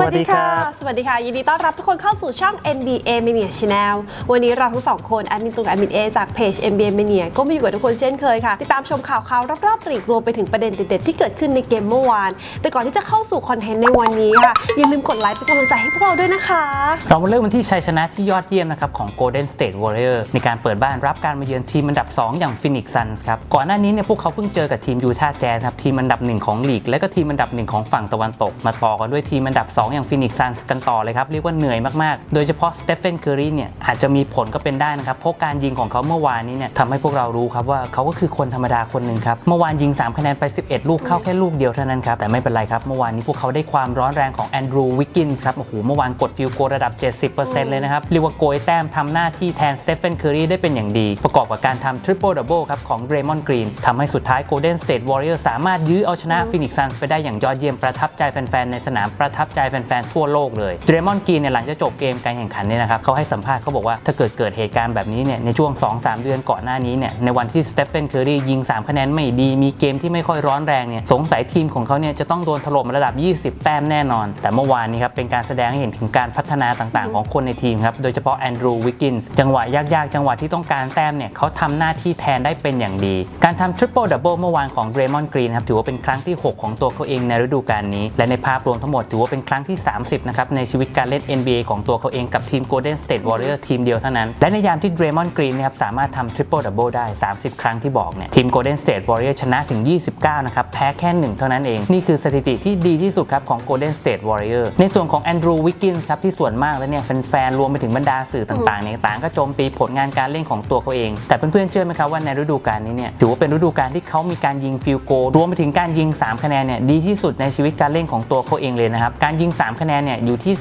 วัสดีค่ะ สวัสดีค่ะ ยินดีต้อนรับทุกคนเข้าสู่ช่อง NBA Mania Channel วันนี้เราทั้งสองคนแอดมินตุงแอดมินเอจากเพจ NBA Mania ก็มาอยู่กับทุกคนเช่นเคยค่ะ ติดตามชมข่าวคราวรอบๆตรีกรวมไปถึงประเด็นเด็ดๆที่เกิดขึ้นในเกมเมื่อวาน แต่ก่อนที่จะเข้าสู่คอนเทนต์ในวันนี้ค่ะ อย่าลืมกดไลค์เป็นกำลังใจให้พวกเราด้วยนะคะ เรามาเริ่มกันที่ชัยชนะที่ยอดเยี่ยมนะครับของ Golden State Warrior ในการเปิดบ้านรับการมาเยือนทีมอันดับ 2 อย่าง Phoenix Suns ครับ ก่อนหน้านี้เนี่ยพวกเขาเพิ่งเจอกับทีมยูทาห์แจ๊สครับทีมอันดับหนึ่งของลีกและก็ทีมอันดับหนึ่งของฝั่งตะวันตกมาต่อกันด้วยทีมอันดับ2อย่าง Phoenix Suns กันต่อเลยครับ เรียกว่าเหนื่อยมาก ๆ โดยเฉพาะ Stephen Curry เนี่ยอาจจะมีผลก็เป็นได้นะครับ เพราะการยิงของเขาเมื่อวานนี้เนี่ยทำให้พวกเรารู้ครับว่าเขาก็คือคนธรรมดาคนหนึ่งครับ เมื่อวานยิง 3 คะแนนไป 11 ลูกเข้าแค่ลูกเดียวเท่านั้นครับ แต่ไม่เป็นไรครับ เมื่อวานนี้พวกเขาได้ความร้อนแรงของแอนดรูวิกกินส์ครับโอ้โหเมื่อวานกดฟิลโกระดับ 70%เลยนะครับเรียกว่าโกยแต้มทำหน้าที่แทนสเตฟ e นเคอรีได้เป็นอย่างดี ประกอบกับการทำทริปเปิลดับเบิลครับของเรมอนกรีนทำให้สุดท้ายโกลเด้นสเตทวอริเออร์สามารถยื้อเอาชนะฟินิกซ์ซันไปได้อย่างยอดเยี่ยมประทับใจแฟนๆในสนามประทับใจแฟนๆ ทั่วโลกเลยเดรมอนกรีนเนี่ยหลังจากจบเกมการแข่งขันเนี่ยนะครับเขาให้สัมภาษณ์เขาบอกว่าถ้าเกิดเกิดเหตุการณ์แบบนี้เนี่ยในช่วง 2-3 เดือนก่อนหน้านี้เนี่ยในวันที่สเตฟ e นเคอรียิง 3 คะแนนไม่ดี มีเกมที่ไม่ค่อยร้อนแรงเนี่ยสงสัยทีมของเขาเนี่ยจะต้องโดนถล่มระดับ 20 แต้มแน่นอน แต่เมื่อวานนี้ครับเป็นการแสดงให้เห็นถึงการพัฒนาต่างๆ ของคนในทีมครับโดยเฉพาะแอนดรูวิกกินส์จังหวะยากๆ จังหวะที่ต้องการแต้มเนี่ยเขาทำหน้าที่แทนได้เป็นอย่างดี การทำทริปเปิลดับเบิลเมื่อวานของเรมอนกรีนครับถือว่าเป็นครั้งที่ 6 ของตัวเขาเองในฤดูกาลนี้ และในภาพรวมทั้งหมดถือว่าเป็นครั้งที่ 30 นะครับ ในชีวิตการเล่น NBA ของตัวเขาเองกับทีม Golden State Warrior ทีมเดียวเท่านั้น และในยามที่เรมอนกรีนนะครับสามารถทำทริปเปิลดับเบิลได้ 30 ครั้งที่บอกเนี่ยทีม Golden State Warrior ชนะถึง 29 นะครับ แพ้แค่ 1 เท่านั้นเอง นี่คือสถิติที่ดีที่สุดครับของ Golden State Warrior ในส่วนของ Andrew Wiggins ครับที่ส่วนมากแล้วเนี่ยแฟนๆรวมไปถึงบรรดาสื่อต่างๆเนี่ยต่างก็โจมตีผลงานการเล่นของตัวเขาเอง แต่เพื่อนๆเชื่อไหมครับว่าในฤดูกาลนี้เนี่ยถือว่าเป็นฤดูกาลที่เขามีการยิงฟิลโกรวมไปถึงการยิง 3 คะแนนเนี่ยดีที่สุดในชีวิตการเล่นของตัวเขาเองเลยนะครับการยิง3 คะแนนเนี่ยอยู่ที่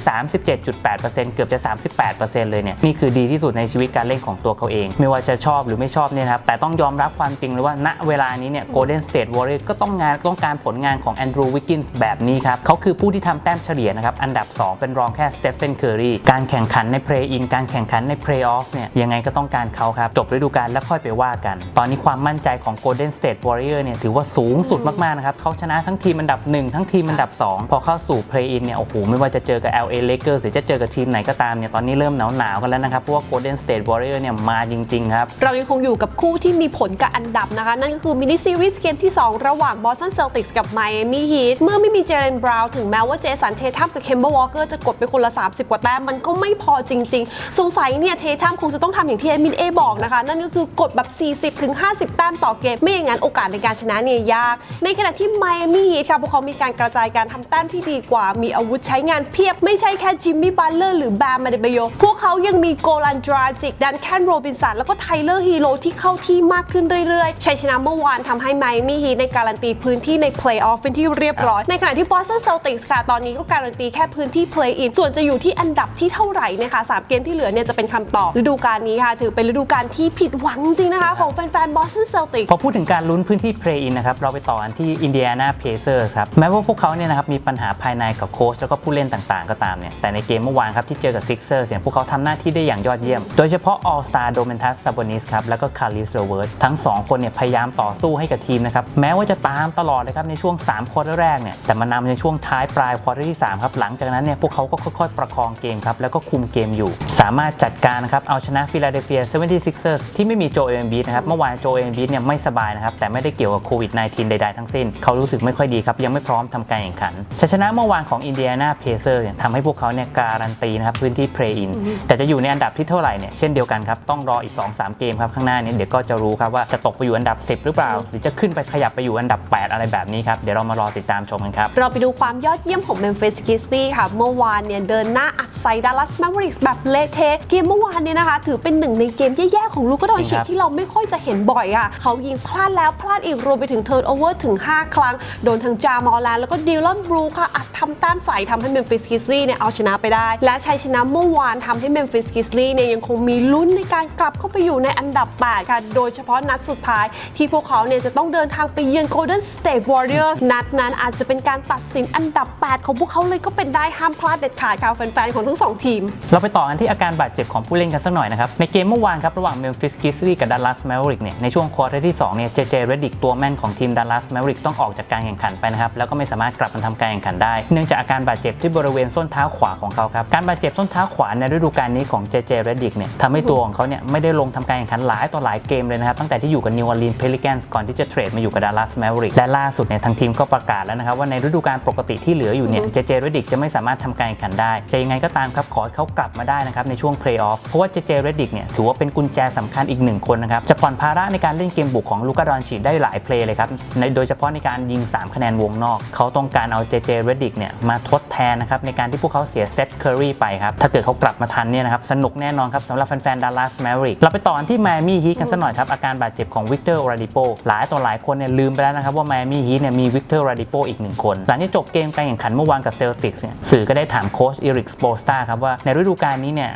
37.8%เกือบจะ 38%เลยเนี่ยนี่คือดีที่สุดในชีวิตการเล่นของตัวเขาเอง ไม่ว่าจะชอบหรือไม่ชอบเนี่ยครับแต่ต้องยอมรับความจริงเลยว่าณเวลานี้เนี่ย Golden State Warriors ก็ต้องงานต้องการผลงานของ Andrew Wiggins แบบนี้ครับเขาคือผู้ที่ทำแต้มเฉลี่ยนะครับอันดับ 2 เป็นรองแค่ Stephen Curry การแข่งขันใน Play In การแข่งขันใน Playoff เนี่ยยังไงก็ต้องการเขาครับจบฤดูกาลแล้วค่อยไปว่ากัน ตอนนี้ความมั่นใจของ Golden State Warriors เนี่ยถือว่าสูงสุดมากๆนะครับเขาชนะทั้งทีมอันดับ 1 ทั้งทีมอันดับ 2 พอเข้าสู่ Play In เนี่ยโอ้โหไม่ว่าจะเจอกับ LA Lakers หรือจะเจอกับทีมไหนก็ตามเนี่ยตอนนี้เริ่มหนาวๆกันแล้วนะครับเพราะว่า Golden State Warrior เนี่ยมาจริงๆครับ เรายังคงอยู่กับคู่ที่มีผลกับอันดับนะคะ นั่นก็คือมินิซีรีส์เกมที่ 2 ระหว่าง Boston Celtics กับ Miami Heat เมื่อไม่มีเจเรนบราวน์ถึงแม้ว่าเจสันเททัมกับเคมเบอร์วอลเกอร์จะกดไปคนละ 30 กว่าแต้มมันก็ไม่พอจริง ๆ สงสัยเนี่ยเททัมคงจะต้องทำอย่างที่แอมินเอบอกนะคะ นั่นก็คือกดแบบ 40ถึง50 แต้มต่อเกมไม่อย่างนั้นโอกาสในการชนะเนี่ยยาก ในขณะที่ Miami Heat ค่ะพวกเขามีการกระจายการทำแต้มที่ดีกว่ามีอาวุธใช้งานเพียบไม่ใช่แค่จิมมี่บัลเลอร์หรือแบมมาเดเบโยพวกเขายังมีโกลันดราจิกดันแคนโรบินสันแล้วก็ไทเลอร์ฮีโร่ที่เข้าที่มากขึ้นเรื่อยๆชัยชนะเมื่อวานทำให้ไมอามี่ฮีในการันตีพื้นที่ในเพลย์ออฟเป็นที่เรียบร้อย ในขณะที่บอสตันเซลติกส์ค่ะ ตอนนี้ก็การันตีแค่พื้นที่เพลย์อินส่วนจะอยู่ที่อันดับที่เท่าไหร่นะคะสามเกมที่เหลือเนี่ยจะเป็นคำตอบฤดูกาลนี้ค่ะ ถือเป็นฤดูกาลที่ผิดหวังจริงนะคะ ของแฟนๆบอสตันเซลติกพอพูดถึงการลุ้นพื้นที่ Play In นะครับเราไปต่อกันที่ Indiana Pacers ครับแม้ว่าพวกเขาเนี่ยนะครับมีปัญหาภายในกับโค้ชแล้วก็ผู้เล่นต่างๆ ก็ตามเนี่ยแต่ในเกมเมื่อวานครับที่เจอกับ Sixers เนี่ยพวกเขาทำหน้าที่ได้อย่างยอดเยี่ยม โดยเฉพาะ All Star Domantas Sabonis ครับแล้วก็ Caris LeVert ทั้ง 2 คนเนี่ยพยายามต่อสู้ให้กับทีมนะครับแม้ว่าจะตามตลอดเลยครับในช่วง3ควอเตอร์แรกเนี่ยแต่มานำในช่วงท้ายปลายควอเตอร์ที่3ครับหลังจากนั้นเนี่ยพวกเขาก็ค่อยๆ ประคองเกมครับแล้วก็คุมเกมอยู่ สามารถจัดการนะครับเอาชนะ Philadelphia 76ers ที่ไม่มีโจเอมบีนะครับเมื่อวานโจเอมบีเนี่ยไม่สบายนะครับแต่ไม่ได้เกี่ยวกับโควิด -19 ใดๆทั้งสิ้น เขารู้สึกไม่ค่อยดีครับยังไม่พร้อมทำการแข่งขันชัยชนะเมื่อวานของ Indiana Pacers เนี่ยทำให้พวกเขาเนี่ยการันตีนะครับพื้นที่ Play In แต่จะอยู่ในอันดับที่เท่าไหร่เนี่ยเช่นเดียวกันครับต้องรออีก 2-3 เกมครับข้างหน้านี้เดี๋ยวก็จะรู้ครับว่าจะตกไปอยู่อันดับ 10 หรือเปล่า หรือจะขึ้นไปขยับไปอยู่อันดับ 8 อะไรแบบนี้ครับเดี๋ยวเรามารอติดตามชมกันครับ เราไปดูความยอดเยี่ยมของ Memphis Grizzlies ค่ะ เมื่อวานเนี่ยเดินหน้าอัดใส่ Dallas Mavericks แบบเละเทะเกมเมื่อวานเนี่ยนะคะ ถือเป็นหนึ่งในเกมแย่ๆของลูกโดนจริชิงกครับที่เราไม่ค่อยจะเห็นบ่อยอะเขายิงพลาดแล้วพลาดอีกรวมไปถึงเทิร์นโอเวอร์ถึง 5 ครั้งโดนทั้งจามอลแลนด์แล้วก็ดิลลอนบรูค่ะอัดทำแต้มใส่ทำให้เมมฟิสกิสลี่เนี่ยเอาชนะไปได้ และชัยชนะเมื่อวานทำให้เมมฟิสกิสลี่เนี่ยยังคงมีลุ้นในการกลับเข้าไปอยู่ในอันดับ 8 ค่ะ โดยเฉพาะนัดสุดท้ายที่พวกเขาเนี่ยจะต้องเดินทางไปเยือน Golden State Warriors นัดนั้นอาจจะเป็นการตัดสินอันดับ 8 ของพวกเขาเลยก็เป็นได้ห้ามพลาดเด็ดขาดค่ะแฟนๆของทั้งสองทีม เราไปต่อกันที่อาการบาดเจ็บของผู้เล่นกันสักหน่อยนะครับ ในเกมเมื่อวานครับระหว่าง Memphis Grizzlies กับ Dallas Mavericks เนี่ยในช่วงควอเตอร์ที่2เนี่ย JJ Redick ตัวแม่นของทีม Dallas Mavericks ต้องออกจากการแข่งขันไปนะครับแล้วก็ไม่สามารถกลับมาทำการแข่งขันได้ เนื่องจากอาการบาดเจ็บที่บริเวณส้นเท้าขวาของเขาครับ การบาดเจ็บส้นเท้าขวาในฤดูกาลนี้ของ JJ Redick เนี่ยทำให้ตัวของเขาเนี่ยไม่ได้ลงทำการแข่งขันหลายต่อหลายเกมเลยนะครับ ตั้งแต่ที่อยู่กับ New Orleans Pelicans ก่อนที่จะเทรดมาอยู่กับ Dallas Mavericks และล่าสุดเนี่ยทางทีมก็ประกาศแล้วนะครับว่าในฤดูกาลปกติที่เหลืออยู่เนี่ย JJ Redick จะไม่สามารถทำการแข่งขันได้จะยังไงก็ตามครับขอให้เขากลับมาได้นะครับในช่วง Playoff เพราะว่า JJ Redick เนี่ยถือว่าเป็นกุญแจสำคัญอีกหนึ่งคนนะครับจะผ่อนภาระในการเล่นเกมบุกของลูกาดอนชิได้หลายเพลย์เลยครับในโดยเฉพาะในการยิง 3 คะแนนวงนอก เขาต้องการเอา JJ Redick เนี่ยมาทดแทนนะครับในการที่พวกเขาเสียเซตเคอรี่ไปครับ ถ้าเกิดเขากลับมาทันเนี่ยนะครับ สนุกแน่นอนครับสำหรับแฟนๆ Dallas Mavericks เราไปต่อกันที่ Miami Heat กันสักหน่อยครับ อาการบาดเจ็บของ Victor Oladipo หลายต่อหลายคนเนี่ยลืมไปแล้วนะครับ ว่า Miami Heat เนี่ยมี Victor Oladipo อีกหนึ่งคน หลังจากจบเกมการแข่งขันเมื่อวานกับ Celtics เนี่ยสื่อก็ได้ถามโค้ชอีริกสโปสตาครับว่าในฤดูกาลนี้เนี่ย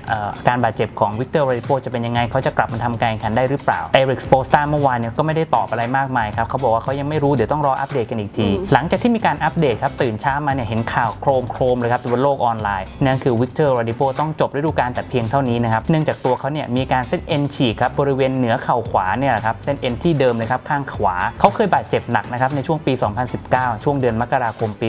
การบาดเจ็บของ Victor Oladipo จะเป็นยังไงเขาจะกลับมาทำการแข่งขันได้หรือเปล่าเอริกสโปสตาเมื่อวานเนี่ยก็ไม่ได้ตอบอะไรมากมายครับเขาบอกว่าเขายังไม่รู้เดี๋ยวต้องรออัปเดตกันอีกที หลังจากที่มีการอัปเดตครับตื่นเช้ามาเนี่ยเห็นข่าวโครมโครมเลยครับบนโลกออนไลน์นั่นคือ Victor Oladipo ต้องจบฤดูกาลแต่เพียงเท่านี้นะครับเนื่องจากตัวเขาเนี่ยมีการเส้นเอ็นฉีกครับบริเวณเหนือเข่าขวาเนี่ยแหละครับเส้นเอ็นที่เดิมเลยครับข้างขวาเขาเคยบาดเจ็บหนักนะครับในช่วงปี 2019 ช่วงเดือนมกราคมปี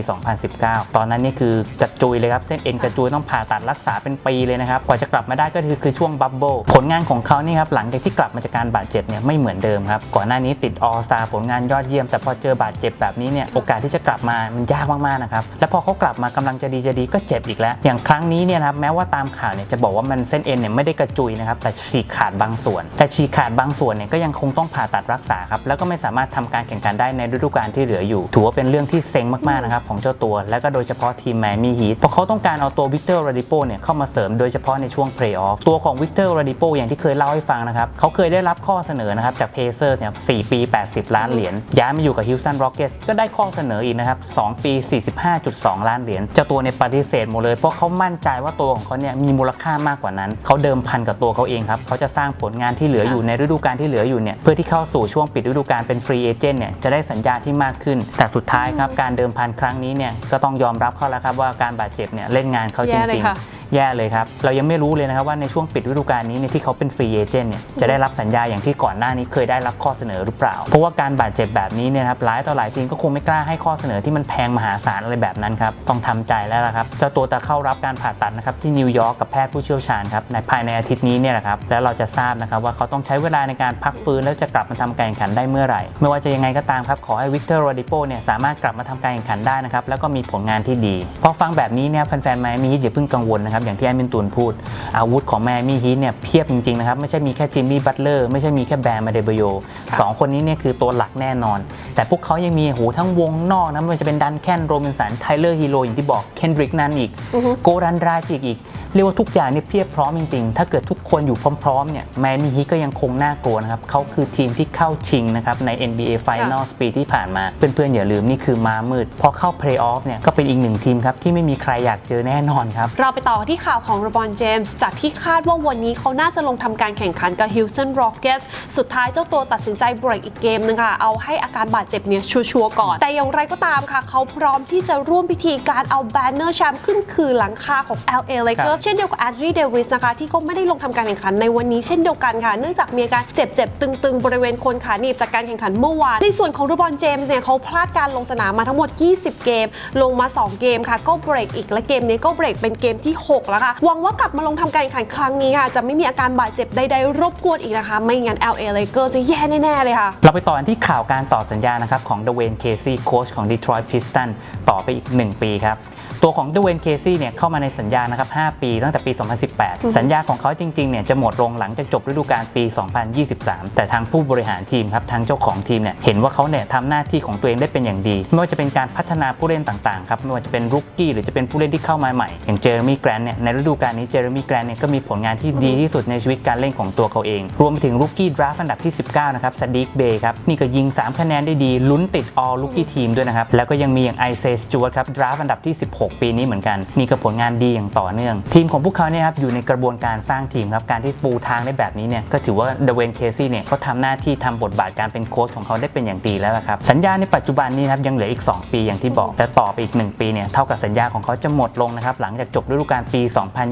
2019 ตอนนั้นนี่คือกระจุยเลยครับเส้นเอ็นกระจุยต้องผ่าตัดรักษาเป็นปีเลยนะครับกว่าจะกลับมาได้ก็คือคือช่วงบับเบิลผลงานของเขานี่ครับหลังจากที่กลับมาจากการบาดเจ็บเนี่ยไม่เหมือนเดิมครับก่อนหน้านี้ติดออสตาผลงานยอดเยี่ยมแต่พอเจอบาดเจ็บแบบนี้เนี่ยโอกาสที่จะกลับมามันยากมากๆนะครับและพอเขากลับมากำลังจะดีจะดีก็เจ็บอีกแล้ว อย่างครั้งนี้เนี่ยนะครับแม้ว่าตามข่าวเนี่ยจะบอกว่ามันเส้นเอ็นเนี่ยไม่ได้กระจุยนะครับแต่ฉีกขาดบางส่วน แต่ฉีกขาดบางส่วนเนี่ยก็ยังคงต้องผ่าตัดรักษาครับแล้วก็ไม่สามารถทำการแข่งขันได้ในฤดูกาลที่เหลืออยู่ ถือว่าเป็นเรื่องที่เซ็งมากๆนะครับของเจ้าตัว และก็โดยเฉพาะทีมแมมี่ฮีทเพราะเขาต้องการเอาตัววิกเตอร์ราดิโปเนี่ยเข้ามาเสริมโดยเฉพาะในช่วงเพลย์ออฟตัวของวิกเตอร์ราดิโปอย่างที่เคยเล่าให้ฟังนะครับเขาเคยได้รับข้อเสนอนะครับจากเพเซอร์เนี่ย4ปี 80 ล้านเหรียญย้ายมาอยู่กับฮิลสันร็อกเก็ตก็ได้ข้อเสนออีกนะครับ2ปี 45.2 ล้านเหรียญเจ้าตัวเนี่ยปฏิเสธหมดเลย เพราะเขามั่นใจว่าตัวของเขาเนี่ยมีมูลค่ามากกว่านั้น เขาเดิมพันกับตัวเขาเองครับเขาจะสร้างผลงานที่เหลืออยู่ในฤดูกาลที่เหลืออยู่เนี่ยเพื่อที่เข้าสู่ช่วงปิดฤดูกาลเป็นฟรีเอเจนต์เนี่ยจะได้สัญญาที่มากขึ้น แต่สุดท้ายครับการเดิมพันครั้งนี้เนี่ยก็ต้องยอมรับเขาแล้วครับว่าการบาดเจ็บเนี่ยเล่นงานเขาจแย่เลริยงค่ะๆ แย่เลยครับ เรายังไม่รู้เลยนะครับว่าในช่วงปิดฤดูกาลนี้เนี่ยที่เขาเป็นฟรีเอเจนต์เนี่ยจะได้รับสัญญาอย่างที่ก่อนหน้านี้เคยได้รับข้อเสนอหรือเปล่า เพราะว่าการบาดเจ็บแบบนี้เนี่ยนะครับหลายต่อหลายทีมก็คงไม่กล้าให้ข้อเสนอที่มันแพงมหาศาลอะไรแบบนั้นครับต้องทำใจแล้วละครับเจ้าตัวจะเข้ารับการผ่าตัดนะครับที่นิวยอร์กกับแพทย์ผู้เชี่ยวชาญครับในภายในอาทิตย์นี้เนี่ยแหละครับแล้วเราจะทราบนะครับว่าเขาต้องใช้เวลาในการพักฟื้นแล้วจะกลับมาทำการแข่งขันได้เมื่อไหร่ ไม่ว่าจะยังไงก็ตามครับขอให้วิกเตอร์โรดิโปเนี่ยสามารถกลับมาทำการแข่งขันได้นะครับแล้วก็มีผลงานที่ดีพอฟังแบบนี้เนี่ยแฟนๆไมอามี่อย่าเพิ่งกังวลนะครับอย่างที่แอดมินตูนพูด อาวุธของแมอามี่ฮีทเนี่ยเพียบจริงๆนะครับไม่ใช่มีแค่จิมมี่บัตเลอร์ไม่ใช่มีแค่แบร์มาเดเบโยสองคนนี้เนี่ยคือตัวหลักแน่นอน แต่พวกเขายังมีโหทั้งวงนอกนะไม่ว่าจะเป็นดันแคนโรบินสันไทเลอร์ฮีโร่อย่างที่บอกเคนดริกนันอีกโกรันดราจิกอีกเรียกว่าทุกอย่างเนี่ยเพียบพร้อมจริงๆ ถ้าเกิดทุกคนอยู่พร้อมๆเนี่ยแมนมีฮีก็ยังคงน่ากลัวนะครับ เขาคือทีมที่เข้าชิงนะครับใน NBA Finals ปีที่ผ่านมา เพื่อนๆอย่าลืมนี่คือมามืด พอเข้าเพลย์ออฟเนี่ยก็เป็นอีกหนึ่งทีมครับที่ไม่มีใครอยากเจอแน่นอนครับ เราไปต่อที่ข่าวของ r บ b อนเจมส์จากที่คาดว่าวันนี้เขาน่าจะลงทำการแข่งขันกับ Houston Rockets สุดท้ายเจ้าตัวตัดสินใจเบรกอีกเกมนึงค่ะเอาให้อาการบาดเจ็บเนี่ยชัวร์ๆก่อน แต่อย่างไรก็ตามค่ะ เขาพร้อมที่จะร่วมพิธีการเอาแบนเนอร์แชมป์ขึ้นคือหลังคาของ LA Lakers เช่นเดียวกับแอดรีเดวิสนะคะที่ก็ไม่ได้ลงทำการแข่งขันในวันนี้เช่นเดียวกันค่ะ เนื่องจากมีอาการเจ็บๆตึงๆ บริเวณโคนขาหนีบจากการแข่งขันเมื่อวานในส่วนของ r บ b อนเจมส์เนี่ยเขาพลาดการลงสนามมาทั้งหมด 20 เกม ลงมา 2 เกมค่ะก็เบรกอีกและเกมนี้ก็เบรกเป็นเกมที่6แล้วค่ะหวังว่ากลับมาลงทำการแข่งขันครั้งนี้ค่ะ จะไม่มีอาการบาดเจ็บใดๆรบกวนอีกนะคะ ไม่งั้น LA Lakers จะแย่แน่ๆเลยค่ะ เราไปต่อกันที่ข่าวการต่อสัญญานะครับของเดเวนเคซี่โค้ชของ Detroit Pistons ต่อไปอีก 1 ปีครับตัวของเดเวนเคซี่เนี่ยเข้ามาในสัญญานะครับ 5 ปีตั้งแต่ปี 2018 สัญญาของเขาจริงๆ เนี่ยจะหมดลงหลังจากจบฤดูกาลปี 2023 แต่ทางผู้บริหารทีมครับทางเจ้าของทีมเนี่ยเห็นว่าเขาเนี่ยทำหน้าที่ของตัวเองได้เป็นอย่างดี ไม่ว่าจะเป็นการพัฒนาผู้เล่นต่างๆ ครับ ไม่ว่าจะเป็นรุกกี้หรือจะเป็นผู้เล่นที่เข้ามาใหม่ อย่างเจอร์มี่แกรนเนี่ยในฤดูกาลนี้เจอร์มี่แกรนเนี่ยก็มีผลงานที่ดีที่สุดในชีวิตการเล่นของตัวเขาเอง รวมไปถึงรุกกี้ดราฟอันดับที่ 19 นะครับซาดิกเบย์ครับ นี่ก็ยิง 3 คะแนนได้ดี ลุ้นติด all rookie team ด้วยนะครับ แล้วก็ยังมีอย่างไอเซสจวดครับดราฟอันดับที่ 16 ปีนี้เหมือนกัน นี่ก็ผลงานดีอย่างต่อเนื่อง ทีมของพวกเขาเนี่ยครับอยู่ในกระบวนการสร้างทีมครับการที่ปูทางได้แบบนี้เนี่ยก็ถือว่าเดเวนเคซี่เนี่ยเขาทำหน้าที่ทำบทบาทการเป็นโค้ชของเขาได้เป็นอย่างดีแล้วละครับสัญญาในปัจจุบันนี้นะครับยังเหลืออีก 2 ปีอย่างที่บอกและต่อไปอีก 1 ปีเนี่ยเท่ากับสัญญาของเขาจะหมดลงนะครับหลังจากจบฤดูกาลปี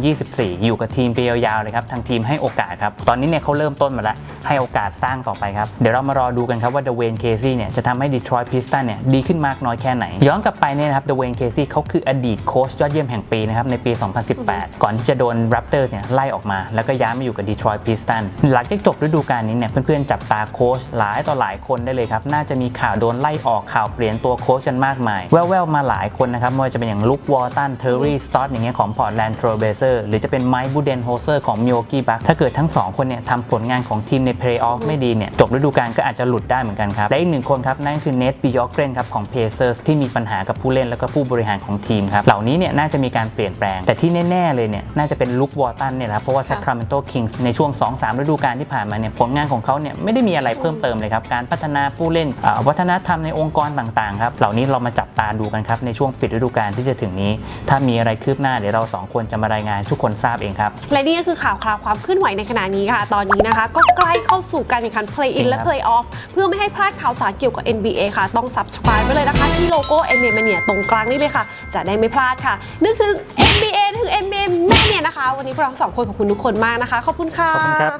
2024 อยู่กับทีมไปยาวๆเลยครับทางทีมให้โอกาสครับ ตอนนี้เนี่ยเขาเริ่มต้นมาแล้ว ให้โอกาสสร้างต่อไปครับ เดี๋ยวเรามารอดูกันครับว่าเดเวนเคซี่เนี่ยจะทำให้ดีทรอยต์พิสตันเนี่ยดีขึ้นมากน้อยแค่ไหน ย้อนกลับไปเนี่ยนะครับเดเวนเคซี่เขาคืออดีตโค้ชยอดเยี่ยมแห่งปีนะครับในปี 2018 ก่อนที่จะโดน Raptors เนี่ยไล่ออกมา แล้วก็ย้ายมาอยู่กับ Detroit Pistons หลังจากจบฤดูกาลนี้เนี่ยเพื่อนๆจับตาโค้ชหลายต่อหลายคนได้เลยครับน่าจะมีข่าวโดนไล่ออกข่าวเปลี่ยนตัวโค้ชกันมากมาย แว่วๆมาหลายคนนะครับไม่ว่าจะเป็นอย่างลุควอตันเทอร์รี่สตอตอย่างเงี้ยของ Portland Trail Blazers หรือจะเป็นไมค์บูเดนโฮเซอร์ของ Milwaukee Bucks ถ้าเกิดทั้งสองคนเนี่ยทำผลงานของทีมใน Playoff ไม่ดีเนี่ยจบฤดูกาลก็อาจจะหลุดได้เหมือนกันครับ และอีกหนึ่งคนครับ นั่นคือเนทบิยอกเกรนครับของ Pacers ที่มีปัญหากับผู้เล่นแล้วก็ผู้บริหารของทีมครับ เหล่านี้เนี่ยน่าจะมีการเปลี่ยนแปลง แต่ที่แน่ ๆ เลยเนี่ยน่าจะเป็นลุควอตันเนี่ยนะครับเพราะว่า Sacramento Kings ในช่วง 2-3 ฤดูกาลที่ผ่านมาเนี่ยผลงานของเขาเนี่ยไม่ได้มีอะไรเพิ่มเติมเลยครับการพัฒนาผู้เล่นวัฒนธรรมในองค์กรต่างๆครับเหล่านี้เรามาจับตาดูกันครับในช่วงปิดฤดูกาลที่จะถึงนี้ ถ้ามีอะไรคืบหน้าเดี๋ยวเราสองคนจะมารายงานให้ทุกคนทราบเองครับ และนี่ก็คือข่าวคราวความเคลื่อนไหวในขณะนี้ค่ะ ตอนนี้นะคะ ก็ใกล้เข้าสู่การแข่งขัน play จริ in งและ ครับ play off เพื่อไม่ให้พลาดข่าวสารเกี่ยวกับ NBA ค่ะ ต้อง subscribe ไว้เลยนะคะ ที่โลโก้ NBA Mania ตรงกลางนี่เลยค่ะ จะได้ไม่พลาดค่ะ นึกถึง NBA นึกถึง NBA แม่เนี่ยนะคะ วันนี้พวกเราสองคนขอบคุณทุกคนมากนะคะ ขอบคุณค่ะ ขอบคุณครับ